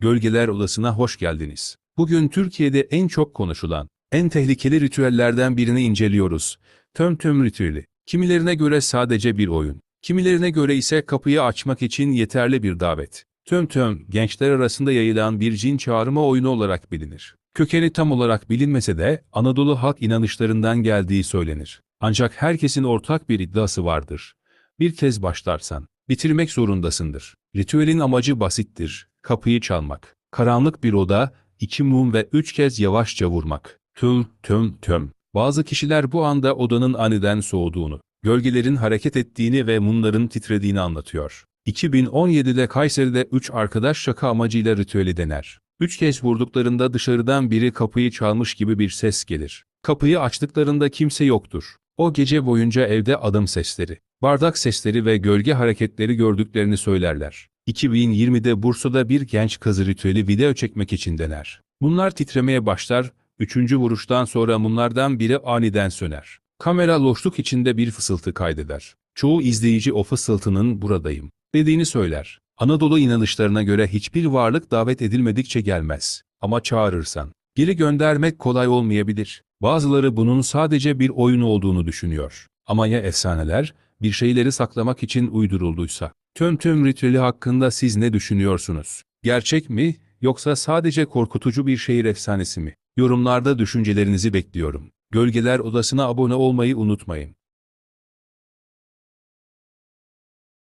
Gölgeler Odası'na hoş geldiniz. Bugün Türkiye'de en çok konuşulan, en tehlikeli ritüellerden birini inceliyoruz. Töm töm ritüeli. Kimilerine göre sadece bir oyun. Kimilerine göre ise kapıyı açmak için yeterli bir davet. Töm töm, gençler arasında yayılan bir cin çağırma oyunu olarak bilinir. Kökeni tam olarak bilinmese de Anadolu halk inanışlarından geldiği söylenir. Ancak herkesin ortak bir iddiası vardır. Bir kez başlarsan, bitirmek zorundasındır. Ritüelin amacı basittir. Kapıyı çalmak. Karanlık bir oda, iki mum ve üç kez yavaşça vurmak. Tüm, tüm, tüm. Bazı kişiler bu anda odanın aniden soğuduğunu, gölgelerin hareket ettiğini ve mumların titrediğini anlatıyor. 2017'de Kayseri'de 3 arkadaş şaka amacıyla ritüeli dener. Üç kez vurduklarında dışarıdan biri kapıyı çalmış gibi bir ses gelir. Kapıyı açtıklarında kimse yoktur. O gece boyunca evde adım sesleri, bardak sesleri ve gölge hareketleri gördüklerini söylerler. 2020'de Bursa'da bir genç kızı ritüeli video çekmek için dener. Bunlar titremeye başlar, üçüncü vuruştan sonra mumlardan biri aniden söner. Kamera loşluk içinde bir fısıltı kaydeder. Çoğu izleyici o fısıltının buradayım dediğini söyler. Anadolu inanışlarına göre hiçbir varlık davet edilmedikçe gelmez. Ama çağırırsan, geri göndermek kolay olmayabilir. Bazıları bunun sadece bir oyun olduğunu düşünüyor. Ama ya efsaneler, bir şeyleri saklamak için uydurulduysa? Tüm tüm ritüeli hakkında siz ne düşünüyorsunuz? Gerçek mi, yoksa sadece korkutucu bir şehir efsanesi mi? Yorumlarda düşüncelerinizi bekliyorum. Gölgeler Odası'na abone olmayı unutmayın.